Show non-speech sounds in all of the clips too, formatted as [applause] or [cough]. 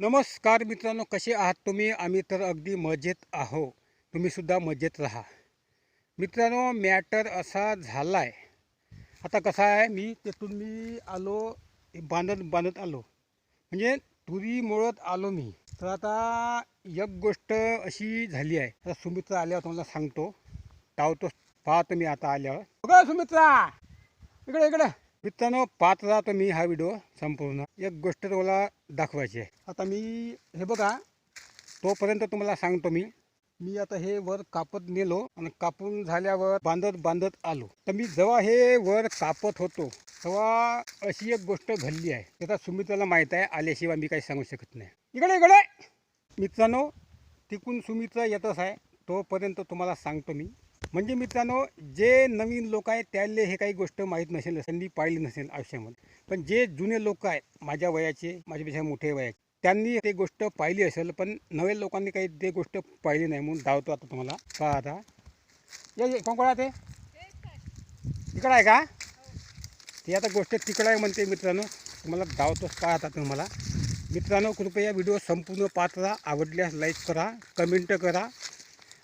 नमस्कार मित्रांनो कसे आहात तुम्ही? आम्ही तर अगदी मजेत आहो. तुम्हीसुद्धा मजेत राहा. मित्रांनो मॅटर असा झाला आहे आता कसा आहे? मी तिथून मी आलो बांधत बांधत आलो. म्हणजे तुरी मोळत आलो मी. तर आता एक गोष्ट अशी झाली आहे. आता सुमित्रा आल्यावर तुम्हाला सांगतो. टावतो पाहतो मी आता आल्यावर. बघा सुमित्रा! इकडे इकडे! मित्रांनो पाहत राहतो मी हा व्हिडिओ संपूर्ण. एक गोष्ट तुम्हाला दाखवायची आहे. आता मी हे बघा तोपर्यंत तुम्हाला सांगतो मी. मी आता हे वर कापत नेलो आणि कापून झाल्यावर बांधत बांधत आलो. तर मी जेव्हा हे वर कापत होतो तेव्हा अशी एक गोष्ट घडली आहे. त्याचा सुमित्राला माहीत आहे आल्याशिवाय मी काही सांगू शकत नाही. इकडे इकडे! मित्रांनो तिकून सुमित्रा येतच आहे. तोपर्यंत तुम्हाला सांगतो मी. म्हणजे मित्रांनो जे नवीन लोक आहेत त्याले हे काही गोष्ट माहीत नसेल त्यांनी पाहिली नसेल आयुष्यामध्ये. पण जे जुने लोक आहेत माझ्या वयाचे माझ्यापेक्षा मोठे वयाचे त्यांनी ते गोष्ट पाहिली असेल पण नव्या लोकांनी काही ते गोष्ट पाहिली नाही म्हणून धावतो आता तुम्हाला. का आता. ये कोण कोण आहे ते? तिकडं आहे का? ती आता गोष्ट तिकडं आहे म्हणते मित्रांनो. तुम्हाला धावतोच का आता तुम्हाला. मित्रांनो कृपया व्हिडिओ संपूर्ण पाहत राहा. आवडल्यास लाईक करा कमेंट करा.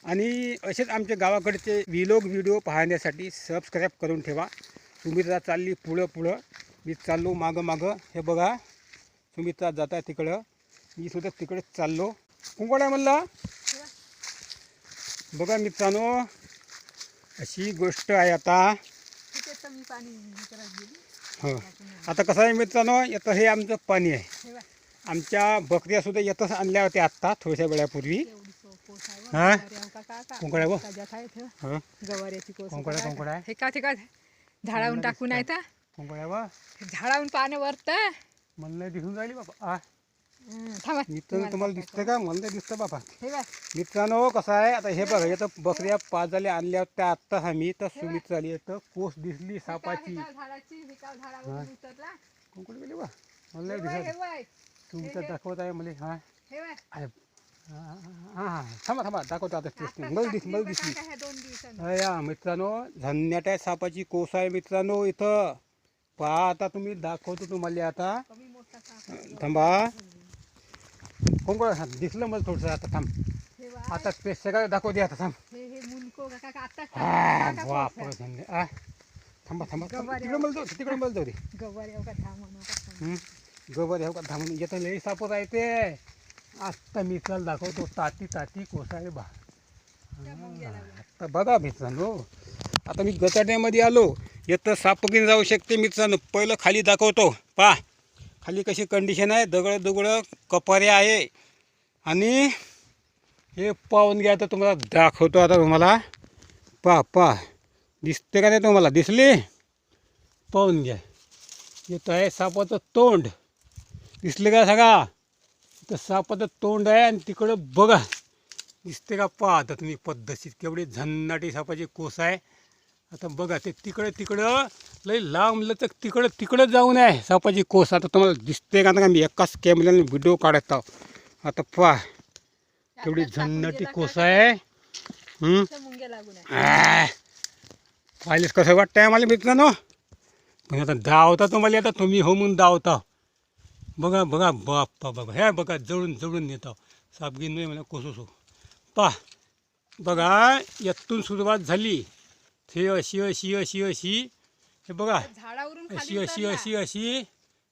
आणि असेच आमच्या गावाकडचे विलोग व्हिडिओ पाहण्यासाठी सबस्क्राईब करून ठेवा. सुमित्रा चालली पुढं पुढं. मी चाललो मागं मागं. हे बघा सुमित्रा जात तिकडं. मी सुद्धा तिकडेच चाललो. कुंकड आहे म्हणलं? बघा मित्रांनो अशी गोष्ट आहे आता. हे. आता कसं आहे मित्रांनो येतं हे आमचं पाणी आहे. आमच्या बकऱ्यासुद्धा येतच आणल्या होत्या आत्ता थोड्याशा वेळापूर्वी एवढी सो- कोस आहे व. हा? कोंकड्या ठेव. हो? गवाऱ्याची कोंकड्या? कोंकड्या. हे का ते का झाडावून टाकून आहे तर कोंकड्या वा झाडावून वरत. मला दिसून राहिली बाबा आ. मित्रांनो तुम्हाला दिसतं का? मला दिसतं बाबा मित्रांनो कसं आहे? आता हे बघा येतं बकऱ्या पाच झाल्या आणल्या त्या आत्ताच आम्ही तर सुमित झाली तर कोस दिसली सापाची. कोंकड गेली बा? मला दिसत तुमचं दाखवत आहे मला हा. हे. हा. थांबा थांबा. दाखवतो आता टेस्टिंग मला दिस मला दिसली. या मित्रांनो झन्याट्या सापाची कोस आहे मित्रांनो इथं. पहा आता तुम्ही दाखवतो तुम्हाला आता. थांबा. कोंकड हा, दिसलं मला थोडंसं. आता थांब. आता स्पेस सगळं दाखवते आता थांब. हे मुनको का का आता हा, का- का बाप कोस रे, धन्य. आ, थांबा थांबा. थांबा. तिकडे मला जाऊ दे, तिकडे मला जाऊ दे? गवारी हो का? थांबू थांबून येतं लई सापत आहे ते. आत्ता मी चल दाखवतो ताती ताती कोसाळे बा आता बघा मित्रांनो आता मी गचाट्यामध्ये आलो येतं साप घेऊन जाऊ शकते मित्रांनो. पहिलं खाली दाखवतो पा खाली कशी कंडिशन आहे? दगड दगड कपारे आहे. आणि हे पाहून घ्या तर तुम्हाला दाखवतो आता तुम्हाला. पा पा दिसते का नाही तुम्हाला? दिसली? पाहून घ्या. येत आहे सापाचं तोंड. दिसले का सगळा? तर सापाचं तोंड आहे आणि तिकडं बघा. दिसते का पहा आता तुम्ही पद्धतशीर. केवढी झन्नाटी सापाची कोस आहे. आता बघा ते तिकडं तिकडं लई लांब लचक तिकडं तिकडं जाऊन आहे सापाची कोस. आता तुम्हाला दिसते का ना मी एकाच कॅमेऱ्याने व्हिडिओ काढत आहो. आता पहा. केवढी झन्नाटी कोस हं? आह. पाहिलेच कसं वाटतंय आम्हाला मित्रांनो? पण आता धावता तुम्हाला आता तुम्ही हो म्हणून धावता. बघा बघा बाप्पा बाबा हे बघा जळून जळून नेता साप घेऊन नाही मला कोसोसो. पा बघा यातून सुरुवात झाली. ते अशी अशी अशी अशी हे बघा. झाडावरून अशी अशी. अशी अशी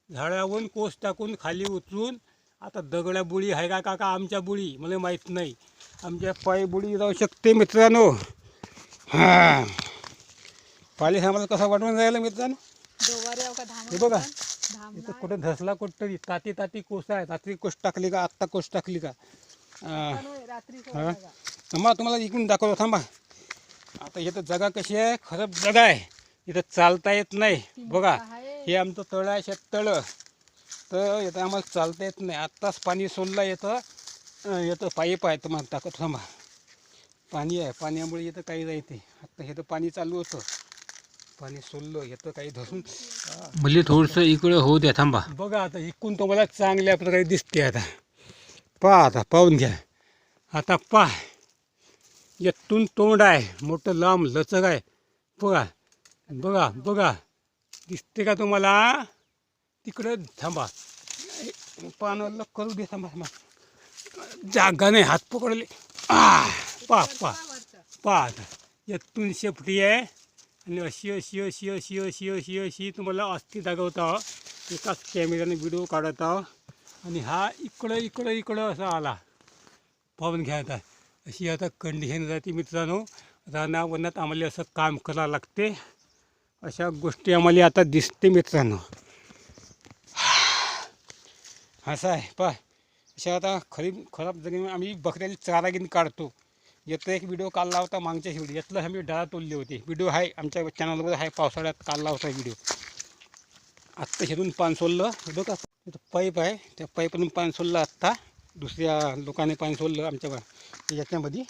झाडावरून कोस टाकून खाली उतरून आता दगड्या बुळी आहे का काका आमच्या बुळी मला माहीत नाही. आमच्या पायी बुळी जाऊ शकते मित्रांनो. हां. पाली आम्हाला कसं वाटून जायला मित्रांनो? हो हे बघा. इथं. कुठं धसला कुठतरी ताती ताती कोस आहे रात्री कोस टाकली का आत्ता कोस टाकली का? हा. थांबा तुम्हाला इकडून दाखवतो थांबा. आता इथं जागा कशी आहे? खरं जागा आहे. इथं चालता येत नाही. बघा. हे आमचं तळं आहे शेततळं. तर इथं आम्हाला चालता येत नाही. आत्ताच पाणी सोडलं येतं येतं पाईप आहे तुम्हाला टाकत थांबा. पाणी आहे पाण्यामुळे येतं काही जायते. आत्ता हे तर पाणी चालू होतं. पाणी सोडलं येतं काही धसून म्हणजे थोडंसं इकडं होऊ द्या थांबा. बघा आता इकडून तुम्हाला चांगल्या प्रकारे दिसते आता. पहा आता पाहून घ्या. आता पहा. यातून तोंड आहे मोठं लांब लचक आहे. बघा. बघा बघा. दिसते का तुम्हाला? तिकडं थांबा. पानं करू दे थांबा थांबा. जागा नाही हात पकडले. आ पा पा. पा आता. यातून शेपटी आहे. आणि अशी अशी अशी अशी अशी अशी अशी तुम्हाला अस्थि दाखवता. एकाच कॅमेऱ्याने व्हिडिओ काढत. आहो आणि हा इकडं इकडं इकडं असा आला. पाहून घ्यायचा अशी आता कंडिशन राहते मित्रांनो. रानावनात आम्हाला असं काम करावं लागते. अशा गोष्टी आम्हाला आता दिसते मित्रांनो. असं आहे. पा अशा आता खरीब खराब जमीन आम्ही बकऱ्याला चारा घेऊन काढतो. येतो एक व्हिडिओ काढला होता मागच्या शेवटी यातलं आम्ही डाळ तोडली होती. व्हिडिओ आहे आमच्या चॅनलवर आहे पावसाळ्यात काढला होता व्हिडिओ आत्ता शेतून पान सोडलं. व्हिडिओ का तिथं पाईप आहे. त्या पाईपमधून पान सोडलं आत्ता. दुसऱ्या लोकांनी पाणी सोडलं आमच्या याच्यामध्ये.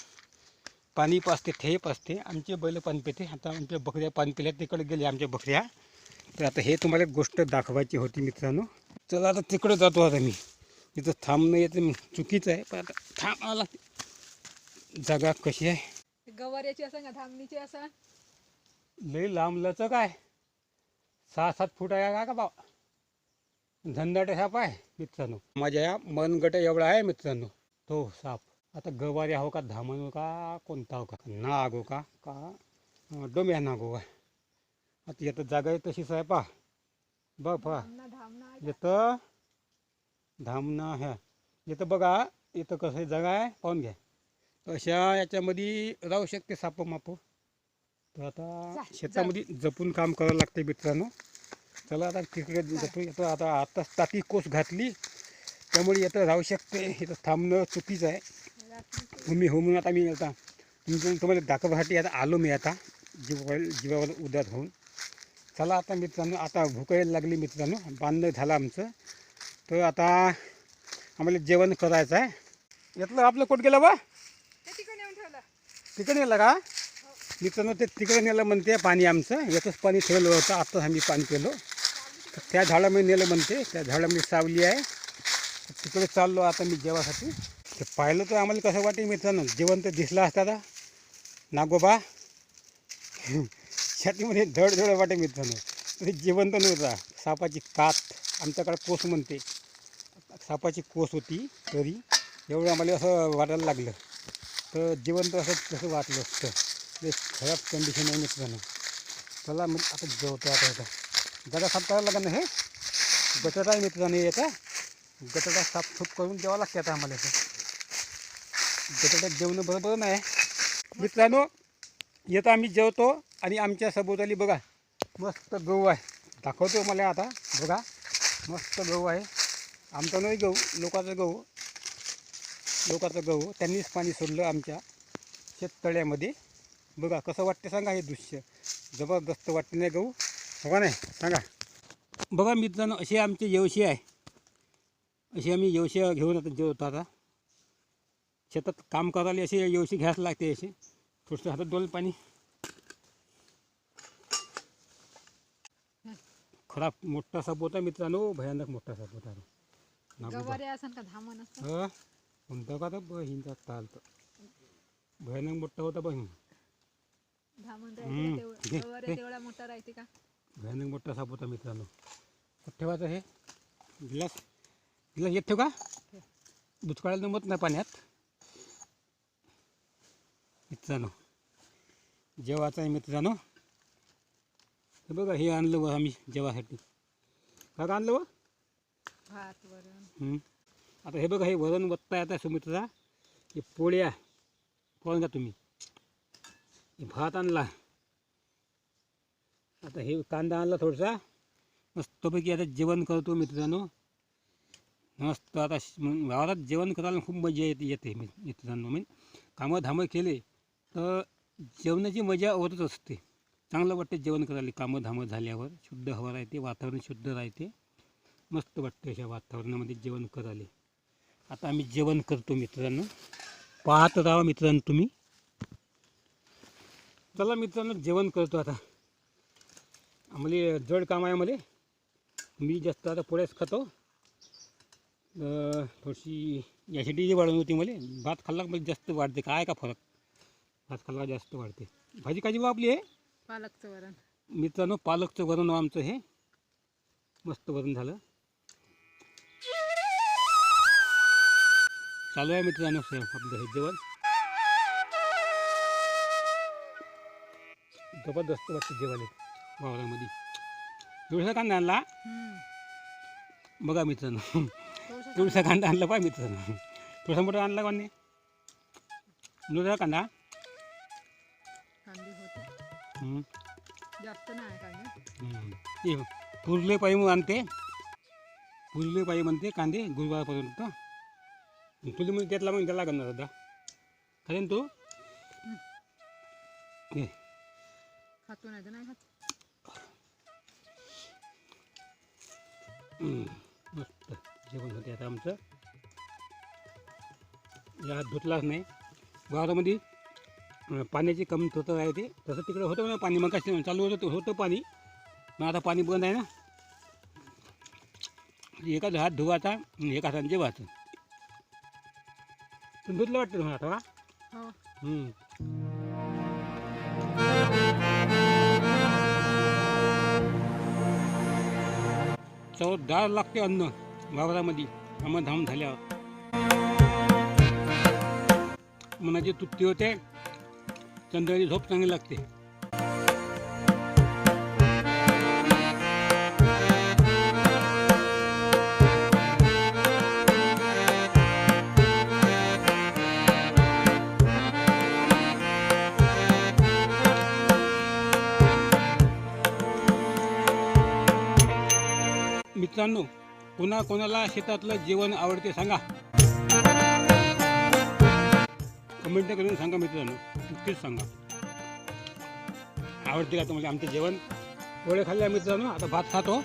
पाणी पाचते ठेप असते आमचे बैल पाणी पिते. आता आमच्या बकऱ्या पाणी पिल्या तिकडे गेले आमच्या बकऱ्या. तर आता हे तुम्हाला एक गोष्ट दाखवायची होती मित्रांनो. चला आता तिकडे जातो आता मी. तिथं थांबणं येतं चुकीचं आहे. पण आता थांबायला जागा कशी आहे? गवाऱ्याची असं का धामणीची असं? लई लांब लचक आहे. सहा सात फूट आहे का का बा झंझाटे साप आहे मित्रांनो. माझ्या या मनगट एवढा आहे मित्रांनो. तो साप. आता गवारी हो का धामण हो का कोणता हो का? नाग हो का? का? अं, डोम्या नाग हो का आता येतं जागा आहे तशीच आहे पा बघ पा धामणा धामणा आहे का? येतं धामणा ह्या येतं बघा येतं कसं जागा आहे. पाहून घ्या. अशा याच्यामध्ये राहू शकते साप माप तर आता शेतामध्ये जपून काम करावं लागते मित्रांनो. चला आता तिकडे जातो येतं. आता आताच ताती कोस घातली. त्यामुळे येतं राहू शकते. इथं थांबणं चुकीचं आहे. रात्रीचं. तुम्ही हो म्हणून आता मी आता तुमचं तुम्हाला दाखवण्यासाठी आता आलो मी आता. जीवावर जीवावर उद्यात होऊन. चला आता मित्रांनो. आता भूक यायला लागली मित्रांनो. बांधणं झालं आमचं. तर आता आम्हाला जेवण करायचं आहे. यातलं आपलं कोट गेलं बा ते तिकडे नेऊन ठेवलं तिकडे नेलं का? मित्रांनो ते तिकडे नेलं म्हणते पाणी आमचं. याचंच पाणी ठेवलं होतं आत्ताच आम्ही पाणी केलं तर त्या झाडामध्ये नेलं म्हणते. त्या झाडामध्ये सावली आहे. तिकडे चाललो आता मी जेवासाठी. ते पाहिलं तर आम्हाला कसं वाटेल मित्रांनो? जेवण तर. दिसलं असता नागोबा [laughs] छातीमध्ये धड धड वाटे मित्रांनो. तरी जेवण तर नव्हता सापाची कात. आमच्याकडे कोस म्हणते. सापाची कोस होती तरी. एवढं आम्हाला असं वाटायला लागलं. तर जेवण तर असं तसं वाटलं असतं. ते खराब कंडिशन आहे मित्रांनो. चला मग आता जेवतो आता आता गटा साफ करायला लागेल ना हे? गटाटा आहे मित्रांनो हे. गटाटा साफसूप साफसूफ करून द्यावा लागते आता आम्हाला गटाटा जेवणं बरोबर नाही. मित्रांनो येतं आम्ही जेवतो आणि आमच्या सभोवताली बघा मस्त गहू आहे. दाखवतो मला आता. बघा मस्त गहू आहे. आमचा नाही गहू लोकांचा गहू. लोकांचं गहू त्यांनीच पाणी सोडलं आमच्या शेततळ्यामध्ये. बघा कसं वाटते सांगा हे दृश्य. जबरदस्त वाटते नाही गहू? बघा नाही सांगा. बघा मित्रांनो असे आमचे येवशी आहे. असे आम्ही येवशी घेऊन आता जेवतो आता. शेतात काम करायला असे येवशी घ्यायला लागते असे. थोडंसं हातात दोन पाणी. खराब मोठा साप होता मित्रांनो भयानक मोठा साप होता. का धामण कोणता का तर बहीणचा ताल तर भयानक मोठा होता बहीण. धामण हम्म. राहते घे, तेवढं गवाऱ्या घे. तेवढा मोठा राहते का? भयानक मोठा साप होता मित्रांनो. कुठं ठेवायचं हे? गिलास? गिलास येत ठेव का? बुचकाळायला जमत नाही पाण्यात. मित्रांनो जेवायचं आहे मित्रांनो हे बघा हे आणलं व आम्ही जेवासाठी. का का आणलं व भात वरण. हं. आता हे बघा हे वरण वत्ता आता सुमित्रा हे पोळ्या पाहून का तुम्ही. भात आणला. आता हे कांदा आणला थोडासा. मस्तपैकी आता जेवण करतो मित्रांनो. मस्त आता मग वावरात जेवण करायला खूप मजा येते येते मी मित्रांनो. मी कामं धामं केले तर जेवणाची मजा होतच असते. चांगलं वाटते जेवण करायला. कामं धामं झाल्यावर शुद्ध हवा राहते वातावरण शुद्ध राहते. मस्त वाटतं अशा वातावरणामध्ये जेवण करायला. आता आम्ही जेवण करतो मित्रांनो. पाहत राहा मित्रांनो तुम्ही. चला मित्रांनो जेवण करतो आता. आम्हाला जड काम आहे मला मी जास्त आता पोळ्याच खातो. थोडीशी ॲसिडिटी वाढून होती मला भात खाल्ला मला जास्त वाढते. काय का फरक? भात खाल्ला जास्त वाढते. भाजी काजी बा आपली आहे पालकचं वरण. मित्रांनो पालकचं वरण आमचं हे. मस्त वरण झालं. चालू आहे मित्रांनो आपलं हे जेवण. जबरदस्त वाटतं जेवायला वावरामध्ये. एवढसा कांदा आणला. बघा मित्रांनो. एवढसा कांदा. आणला पाय मित्रांनो. थोडासा मोठा आणला कोणी? नुसा कांदा? कांदे होते. हम्म. जास्त नाही. हे पुरले पायी मग आणते. पुरले पायी म्हणते कांदे गुरुवारपर्यंत. तुला म्हणजे त्यातला मग त्याला होता तू. हे. खातो नाही तर नाही खात. हम्म. मस्त. जेवण होते आता आमचं. या हात धुतलाच नाही. वावरामध्ये अं, पाण्याची कमतरता आहे ते. तसं तिकडे होतं ना पाणी. मग कशी चालू होतं होतं पाणी. मग आता पाणी बंद आहे ना. एकाच हात धुवायचा आणि एका हाताने जेवायचं. धुतलं वाटतं तुम्हाला आता का हो. हम्म. चवदार लागते अन्न वावरामध्ये धाम झाल्यावर. मनाची तुट्टी होते चंद्राची झोप चांगली लागते. मित्रांनो पुन्हा कोणाला शेतातलं जेवण आवडते सांगा. कमेंट करून सांगा मित्रांनो नक्कीच सांगा. आवडते का तुम्हाला आमचं जेवण? पोळे खाल्ल्या मित्रांनो आता भात खातो.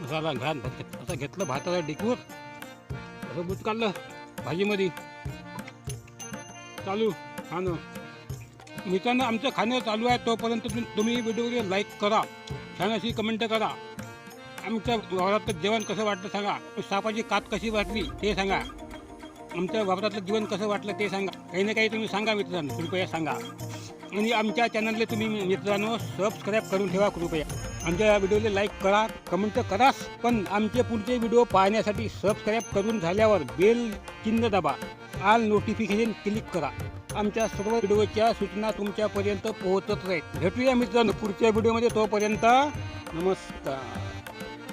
मसाला घाण. भात असं घेतलं भाताला डिकूर असं दूध काढलं भाजीमध्ये. चालू खाणं. मित्रांनो आमचं खाणं चालू आहे. तोपर्यंत तुम्ही तुम्ही व्हिडिओ लाईक करा. छान अशी कमेंट करा. आमच्या वावरातलं जेवण कसं वाटलं सांगा. सापाची कात कशी वाटली ते सांगा. आमच्या वावरातलं जीवन कसं वाटलं ते सांगा. काही ना काही तुम्ही सांगा मित्रांनो. कृपया सांगा. आणि आमच्या चॅनलला तुम्ही मित्रांनो सबस्क्राईब करून ठेवा कृपया. आमच्या व्हिडिओला लाईक करा कमेंट करा पण आमचे पुढचे व्हिडिओ पाहण्यासाठी सबस्क्राईब करून झाल्यावर बेल चिन्ह दाबा. आल नोटिफिकेशन क्लिक करा. आमच्या सर्व व्हिडिओच्या सूचना तुमच्यापर्यंत पोहोचत राहील भेटूया मित्रांनो पुढच्या व्हिडिओमध्ये तोपर्यंत नमस्कार.